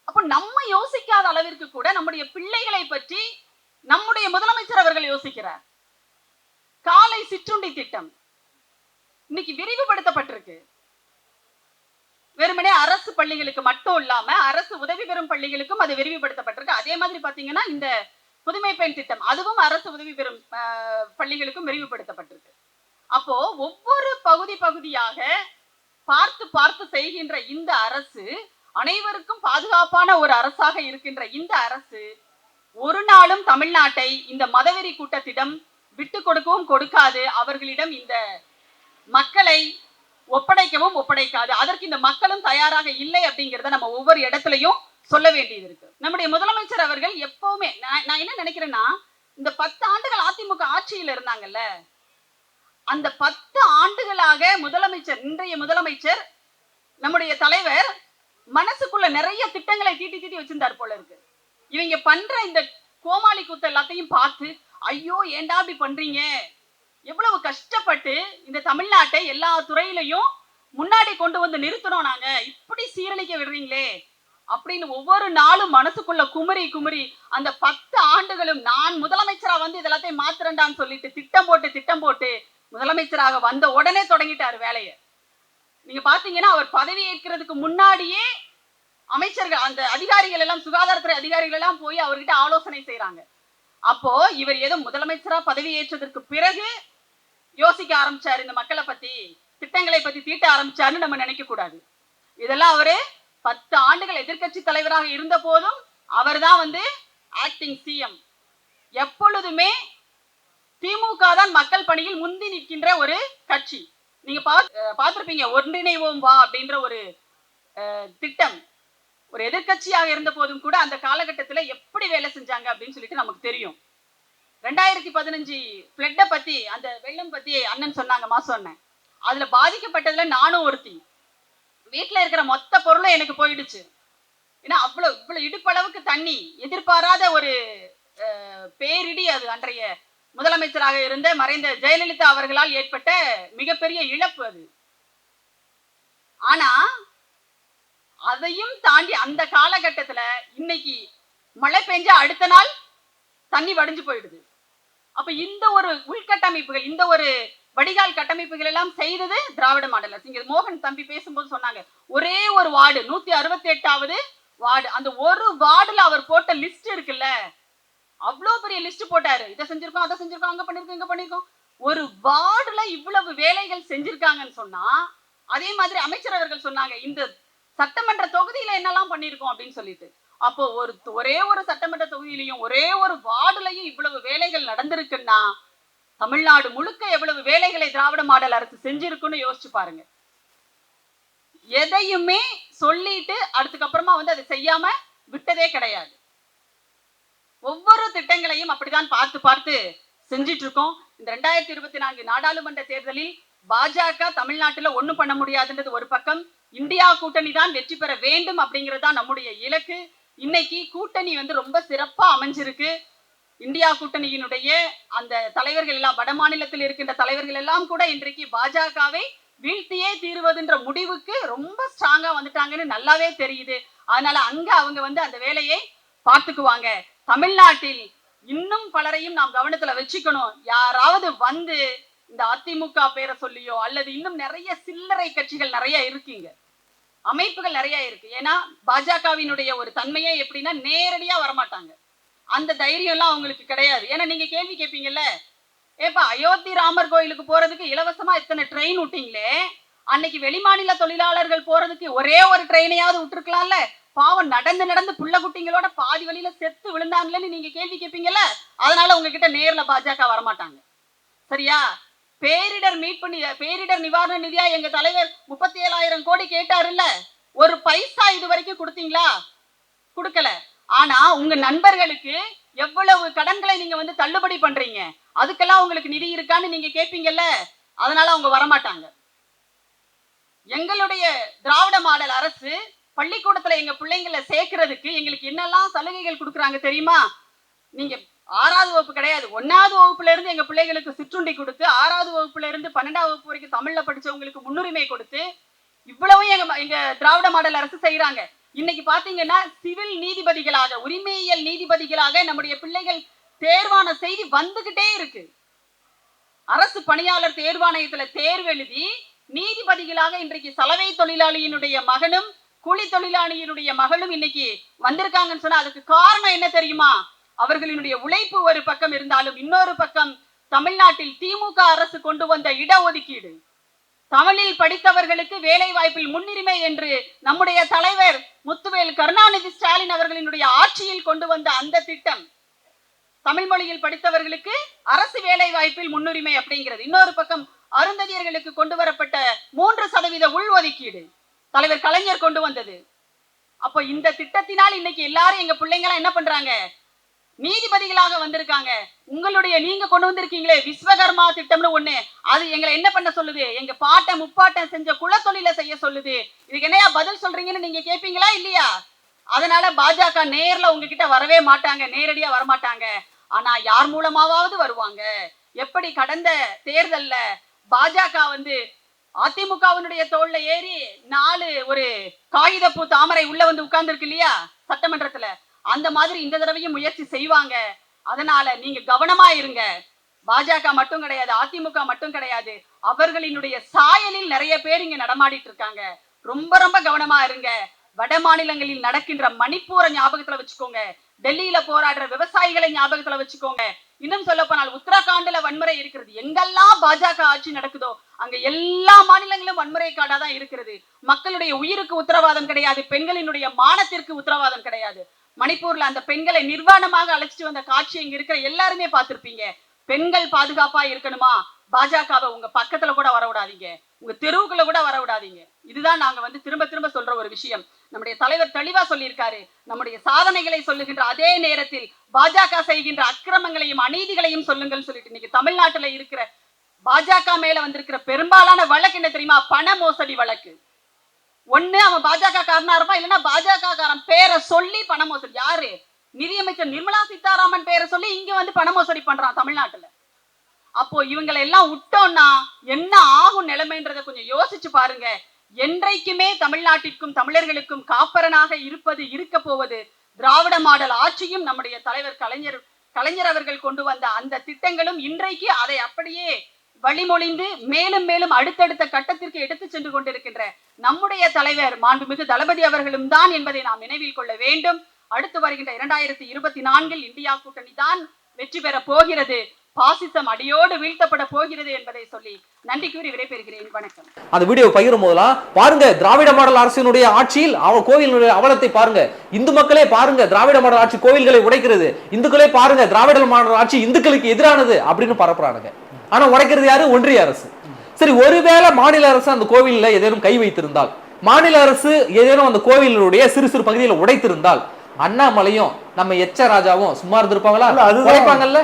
அப்போ நம்ம யோசிக்காத அளவிற்கு கூட நம்முடைய பிள்ளைகளை பற்றி நம்முடைய முதலமைச்சர் அவர்கள் யோசிக்கிறார். காலை சிற்றுண்டி திட்டம். இன்னைக்கு விரிவுபடுத்தப்பட்டிருக்கு. வெறுமனே அரசு பள்ளிகளுக்கு மட்டும் இல்லாம அரசு உதவி பெறும் பள்ளிகளுக்கும் அது விரிவுபடுத்தப்பட்டிருக்கு. அதே மாதிரி பாத்தீங்கன்னா இந்த புதுமை பெண் திட்டம் அதுவும் அரசு உதவி பெறும் பள்ளிகளுக்கும் விரிவுபடுத்தப்பட்டிருக்கு. அப்போ ஒவ்வொரு பகுதி பகுதியாக பார்த்து பார்த்து செய்கின்ற இந்த அரசு அனைவருக்கும் பாதுகாப்பான ஒரு அரசாக இருக்கின்ற இந்த அரசு ஒரு நாளும் தமிழ்நாட்டை இந்த மதவெறி கூட்டத்திடம் விட்டு கொடுக்கவும் கொடுக்காது. அவர்களிடம் இந்த மக்களை ஒப்படைக்கவும் ஒப்படைக்காது. அதற்கு இந்த மக்களும் தயாராக இல்லை அப்படிங்கிறத நம்ம ஒவ்வொரு இடத்துலயும் சொல்ல வேண்டியது இருக்கு. நம்முடைய முதலமைச்சர் அவர்கள் எப்பவுமே நான் நான் என்ன நினைக்கிறேன்னா இந்த பத்து ஆண்டுகள் அதிமுக ஆட்சியில் இருந்தாங்கல்ல அந்த பத்து ஆண்டுகளாக முதலமைச்சர் இன்றைய முதலமைச்சர் நம்முடைய தலைவர் மனசுக்குள்ள நிறைய திட்டங்களை தீட்டி தீட்டி வச்சிருந்தார் போல இருக்கு. இவங்க பண்ற இந்த கோமாளி கூத்து எல்லாத்தையும் பார்த்து ஐயோ ஏன்டா அப்படி பண்றீங்க? எவ்வளவு கஷ்டப்பட்டு இந்த தமிழ்நாட்டை எல்லா துறையிலையும் முன்னாடி கொண்டு வந்து நிறுத்தணும் நாங்க. இப்படி சீரழிக்க விடுறீங்களே. அப்படின்னு ஒவ்வொரு நாளும் மனசுக்குள்ள குமரி குமரி அந்த பத்து ஆண்டுகளும் நான் முதலமைச்சரா வந்து இதெல்லாத்தையும் மாத்திரண்டான்னு சொல்லிட்டு திட்டம் போட்டு திட்டம் போட்டு முதலமைச்சராக வந்த உடனே தொடங்கிட்டாரு வேலையை. நீங்க பாத்தீங்கன்னா அவர் பதவி ஏற்கிறதுக்கு முன்னாடியே அமைச்சர்கள் அந்த அதிகாரிகள் எல்லாம் சுகாதாரத்துறை அதிகாரிகள் எல்லாம் போய் அவர்கிட்ட ஆலோசனை செய்யறாங்க அப்போ இவர் ஏதோ முதலமைச்சரா பதவி ஏற்றதற்கு பிறகு யோசிக்க ஆரம்பிச்சாரு இந்த மக்களை பத்தி திட்டங்களை பத்தி தீட்ட ஆரம்பிச்சாருன்னு நம்ம நினைக்க கூடாது இதெல்லாம் அவரு பத்து ஆண்டுகள் எதிர்க்கட்சி தலைவராக இருந்த போதும் அவர் தான் வந்து ஆக்டிங் சிஎம் எப்பொழுதுமே திமுக தான் மக்கள் பணியில் முந்தி நிற்கின்ற ஒரு கட்சி. நீங்க பார்த்துருப்பீங்க ஒன்றிணைவோம் வா அப்படின்ற ஒரு அஹ், திட்டம். ஒரு எதிர்க்கட்சியாக இருந்த போதும் கூட அந்த காலகட்டத்துல எப்படி வேலை செஞ்சாங்க அப்படின்னு சொல்லிட்டு நமக்கு தெரியும். ரெண்டாயிரத்தி பதினஞ்சு பிளட்டை பத்தி அந்த வெள்ளம் பத்தி அண்ணன் சொன்னாங்க சொன்னேன். அதுல பாதிக்கப்பட்டதுல நானும் ஒருத்தி. வீட்டுல இருக்கிற மொத்த பொருளும் எனக்கு போயிடுச்சு. ஏன்னா அவ்வளவு இவ்வளவு இடுப்பளவுக்கு தண்ணி எதிர்பாராத ஒரு அஹ், பேரிடி அது அன்றைய முதலமைச்சராக இருந்த மறைந்த ஜெயலலிதா அவர்களால் ஏற்பட்ட மிகப்பெரிய இழப்பு அது. ஆனா அதையும் தாண்டி அந்த காலகட்டத்துல இன்னைக்கு மழை பெஞ்சா அடுத்த நாள் தண்ணி வடிஞ்சு போயிடுது. அப்ப இந்த ஒரு உள்கட்டமைப்புகள் இந்த ஒரு வடிகால் கட்டமைப்புகள் எல்லாம் செய்தது திராவிட மாடல் அரசு. இங்க மோகன் தம்பி பேசும்போது சொன்னாங்க ஒரே ஒரு வார்டு நூத்தி அறுபத்தி எட்டாவது வார்டு அந்த ஒரு வார்டுல அவர் போட்ட லிஸ்ட் இருக்குல்ல அவ்வளோ பெரிய லிஸ்ட் போட்டாரு. இதை செஞ்சிருக்கோம் அதை செஞ்சிருக்கோம் அங்க பண்ணிருக்கோம் இங்க பண்ணிருக்கோம். ஒரு வார்டுல இவ்வளவு வேலைகள் செஞ்சிருக்காங்கன்னு சொன்னா அதே மாதிரி அமைச்சர் அவர்கள் சொன்னாங்க இந்த சட்டமன்ற தொகுதியில என்னெல்லாம் பண்ணிருக்கோம் அப்படின்னு சொல்லிட்டு. அப்போ ஒரு ஒரே ஒரு சட்டமன்ற தொகுதியிலையும் ஒரே ஒரு வார்டுலையும் இவ்வளவு வேலைகள் நடந்திருக்குன்னா தமிழ்நாடு முழுக்க எவ்வளவு வேலைகளை திராவிட மாடல் அரசு செஞ்சிருக்குன்னு யோசிச்சு பாருங்க. எதையுமே சொல்லிட்டு அதுக்கப்புறமா வந்து அதை செய்யாம விட்டதே கிடையாது. ஒவ்வொரு திட்டங்களையும் அப்படிதான் பார்த்து பார்த்து செஞ்சிட்டு இருக்கோம் இந்த ரெண்டாயிரத்தி இருபத்தி நான்கு நாடாளுமன்ற தேர்தலில் பாஜக தமிழ்நாட்டுல ஒண்ணும் பண்ண முடியாதுன்றது ஒரு பக்கம். இந்தியா கூட்டணி தான் வெற்றி பெற வேண்டும் அப்படிங்கிறது தான் நம்முடைய இலக்கு. இன்னைக்கு கூட்டணி வந்து ரொம்ப சிறப்பா அமைஞ்சிருக்கு. இந்தியா கூட்டணியினுடைய அந்த தலைவர்கள் எல்லாம் வட மாநிலத்தில் இருக்கின்ற தலைவர்கள் எல்லாம் கூட இன்றைக்கு பாஜகவை வீழ்த்தியே தீருவதுன்ற முடிவுக்கு ரொம்ப ஸ்ட்ராங்கா வந்துட்டாங்கன்னு நல்லாவே தெரியுது. அதனால அங்க அவங்க வந்து அந்த வேலையை பார்த்துக்குவாங்க. தமிழ்நாட்டில் இன்னும் பலரையும் நாம் கவனத்துல வச்சுக்கணும். யாராவது வந்து இந்த அதிமுக பேரை சொல்லியோ அல்லது இன்னும் நிறைய சில்லறை கட்சிகள் நிறைய இருக்கீங்க அமைப்புகள் நிறைய இருக்கு. ஏன்னா பாஜகவினுடைய ஒரு தன்மையே எப்படின்னா நேரடியா வரமாட்டாங்க. அந்த தைரியம் எல்லாம் அவங்களுக்கு கிடையாது. ஏன்னா நீங்க கேள்வி கேட்பீங்கல்ல ஏப்பா அயோத்தி ராமர் கோயிலுக்கு போறதுக்கு இலவசமா இத்தனை ட்ரெயின் விட்டீங்களே? அன்னைக்கு வெளிமாநில தொழிலாளர்கள் போறதுக்கு ஒரே ஒரு ட்ரெயினையாவது விட்டுருக்கலாம்ல? பாவம் நடந்து நடந்து புள்ள குட்டிங்களோட பாதி வழியில செத்து விழுந்தாங்களேன்னு நீங்க கேள்வி கேட்பீங்கல்ல அதனால உங்ககிட்ட நேர்ல பாஜக வரமாட்டாங்க. சரியா? பேரிடர் மீட்பு பேரிடர் நிவாரண நிதியா எங்க தலைவர் முப்பத்தி ஏழாயிரம் கோடி கேட்டாருல்ல? ஒரு பைசா இது வரைக்கும் கொடுத்தீங்களா? கொடுக்கல. ஆனா உங்க நண்பர்களுக்கு எவ்வளவு கடன்களை நீங்க வந்து தள்ளுபடி பண்றீங்க? அதுக்கெல்லாம் உங்களுக்கு நிதி இருக்கான்னு நீங்க கேட்பீங்கல்ல அதனால அவங்க வரமாட்டாங்க. எங்களுடைய திராவிட மாடல் அரசு பள்ளிக்கூடத்துல எங்க பிள்ளைங்களை சேர்க்கறதுக்கு எங்களுக்கு என்னெல்லாம் சலுகைகள் கொடுக்குறாங்க தெரியுமா? நீங்க ஆறாவது வகுப்பு கிடையாது. ஒன்னாவது வகுப்புல இருந்து எங்க பிள்ளைகளுக்கு சிற்றுண்டி கொடுத்து ஆறாவது வகுப்புல இருந்து பன்னெண்டாவது வகுப்பு வரைக்கும் தமிழ்ல படிச்சவங்களுக்கு முன்னுரிமை கொடுத்து இவ்வளவும் எங்க எங்க திராவிட மாடல் அரசு செய்யறாங்க இன்னைக்கு பாத்தீங்கன்னா சிவில் நீதிபதிகளாக உரிமையியல் நீதிபதிகளாக நம்முடைய பிள்ளைகள் தேர்வான செய்தி வந்துகிட்டே இருக்கு. அரசு பணியாளர் தேர்வாணையத்துல தேர்வு எழுதி நீதிபதிகளாக இன்றைக்கு சலவை தொழிலாளியினுடைய மகனும் கூலி தொழிலாளியினுடைய மகளும் இன்னைக்கு வந்திருக்காங்கன்னு சொன்னா அதுக்கு காரணம் என்ன தெரியுமா? அவர்களினுடைய உழைப்பு ஒரு பக்கம் இருந்தாலும் இன்னொரு பக்கம் தமிழ்நாட்டில் திமுக அரசு கொண்டு வந்த இடஒதுக்கீடு. தமிழில் படித்தவர்களுக்கு வேலை வாய்ப்பில் முன்னுரிமை என்று நம்முடைய தலைவர் முத்துவேல் கருணாநிதி ஸ்டாலின் அவர்களினுடைய ஆட்சியில் கொண்டு வந்த அந்த திட்டம். தமிழ் மொழியில் படித்தவர்களுக்கு அரசு வேலை வாய்ப்பில் முன்னுரிமை அப்படிங்கிறது. இன்னொரு பக்கம் அருந்ததியர்களுக்கு கொண்டு வரப்பட்ட மூன்று சதவீத உள்ஒதுக்கீடு தலைவர் கலைஞர் கொண்டு வந்தது. அப்போ இந்த திட்டத்தினால் இன்னைக்கு எல்லாரும் எங்க பிள்ளைங்களாம் என்ன பண்றாங்க? நீதிபதிகளாக வந்திருக்காங்க. உங்களுடைய நீங்க கொண்டு வந்திருக்கீங்களே விஸ்வகர்மா திட்டம்னு ஒண்ணு. அது எங்களை என்ன பண்ண சொல்லுது? எங்க பாட்டை முப்பாட்டம் செஞ்ச குலத்தொழில செய்ய சொல்லுது. இதுக்கு என்னையா பதில் சொல்றீங்கன்னு நீங்க கேட்பீங்களா இல்லையா? அதனால பாஜக நேர்ல உங்ககிட்ட வரவே மாட்டாங்க நேரடியா வரமாட்டாங்க. ஆனா யார் மூலமாவது வருவாங்க. எப்படி கடந்த தேர்தல்ல பாஜக வந்து அதிமுகவினுடைய தோல்ல ஏறி நாலு ஒரு காகிதப்பூ தாமரை உள்ள வந்து உட்கார்ந்துருக்கு இல்லையா? சட்டமன்றத்துல. அந்த மாதிரி இந்த தடவையும் முயற்சி செய்வாங்க. அதனால நீங்க கவனமா இருங்க. பாஜக மட்டும் கிடையாது அதிமுக மட்டும் கிடையாது. அவர்களினுடைய சாயலில் நிறைய பேர் இங்க நடமாடிட்டு இருக்காங்க. ரொம்ப ரொம்ப கவனமா இருங்க. வட மாநிலங்களில் நடக்கின்ற மணிப்பூரை ஞாபகத்துல வச்சுக்கோங்க. டெல்லியில போராடுற விவசாயிகளை ஞாபகத்துல வச்சுக்கோங்க. இன்னும் சொல்ல போனால் உத்தரகாண்ட்ல வன்முறை இருக்கிறது. எங்கெல்லாம் பாஜக ஆட்சி நடக்குதோ அங்க எல்லா மாநிலங்களும் வன்முறை காடாதான் இருக்கிறது. மக்களுடைய உயிருக்கு உத்தரவாதம் கிடையாது. பெண்களினுடைய மானத்திற்கு உத்தரவாதம் கிடையாது. மணிப்பூர்ல அந்த பெண்களை நிர்வாணமாக அழைச்சிட்டு வந்த காட்சி இங்க இருக்கிற எல்லாருமே பார்த்திருப்பீங்க. பெண்கள் பாதுகாப்பா இருக்கணுமா? பாஜகவை உங்க பக்கத்துல கூட வர விடாதீங்க உங்க தெருவுக்குள்ள கூட வர விடாதீங்க இதுதான் நாங்க வந்து திரும்ப திரும்ப சொல்ற ஒரு விஷயம். நம்முடைய தலைவர் தெளிவா சொல்லியிருக்காரு. நம்முடைய சாதனைகளை சொல்லுகின்ற அதே நேரத்தில் பாஜக செய்கின்ற அக்கிரமங்களையும் அநீதிகளையும் சொல்லுங்கள் சொல்லிட்டு இன்னைக்கு தமிழ்நாட்டுல இருக்கிற பாஜக மேல வந்திருக்கிற பெரும்பாலான வழக்கு என்ன தெரியுமா? பண மோசடி வழக்கு. ஒண்ணு அவன் பாஜக காரனா இருப்பான் இல்லைன்னா பாஜக காரன் பேரை சொல்லி பண மோசடி. யாரு? நிதியமைச்சர் நிர்மலா சீதாராமன் பேரை சொல்லி இங்க வந்து பண மோசடி பண்றான் தமிழ்நாட்டுல. அப்போ இவங்களை எல்லாம் விட்டோம்னா என்ன ஆகும் நிலைமைன்றதை கொஞ்சம் யோசிச்சு பாருங்க. என்றைக்குமே தமிழ்நாட்டிற்கும் தமிழர்களுக்கும் காப்பரனாக இருப்பது இருக்க போவது திராவிட மாடல் ஆட்சியும் நம்முடைய தலைவர் கலைஞர் கலைஞர் அவர்கள் கொண்டு வந்த அந்த திட்டங்களும் இன்றைக்கு அதை அப்படியே வழிமொழிந்து மேலும் மேலும் அடுத்தடுத்த கட்டத்திற்கு எடுத்து சென்று கொண்டிருக்கின்ற நம்முடைய தலைவர் மாண்புமிகு தளபதி அவர்களும் தான் என்பதை நாம் நினைவில் கொள்ள வேண்டும். அடுத்து வருகின்ற இரண்டாயிரத்தி இருபத்தி நான்கில் இந்தியா கூட்டணி தான் வெற்றி பெற போகிறது. பாசிசம் அடியோடு வீழ்த்தப்பட போகிறது என்பதை சொல்லி நன்றி கூறி விடைபெறுகிறேன். வணக்கம். அந்த வீடியோ பகிரும் போதெல்லாம் பாருங்க திராவிட மாடல் அரசினுடைய ஆட்சியில் அவ கோவிலுடைய அவலத்தை பாருங்க. இந்து மக்களே பாருங்க திராவிட மாடல் ஆட்சி கோவில்களை உடைக்கிறது. இந்துக்களே பாருங்க திராவிட மாடல் ஆட்சி இந்துக்களுக்கு எதிரானது அப்படின்னு பரப்புறானுங்க. ஆனா உடைக்கிறது யாரு? ஒன்றிய அரசு. சரி ஒருவேளை மாநில அரசு அந்த கோவில்ல ஏதேனும் கை வைத்திருந்தால் மாநில அரசு ஏதேனும் அந்த கோவிலுடைய சிறு சிறு பகுதியில் உடைத்திருந்தால் அண்ணாமலையும் நம்ம எச்ச ராஜாவும் சும்மா இருந்திருப்பாங்களா. உடைப்பாங்கல்ல?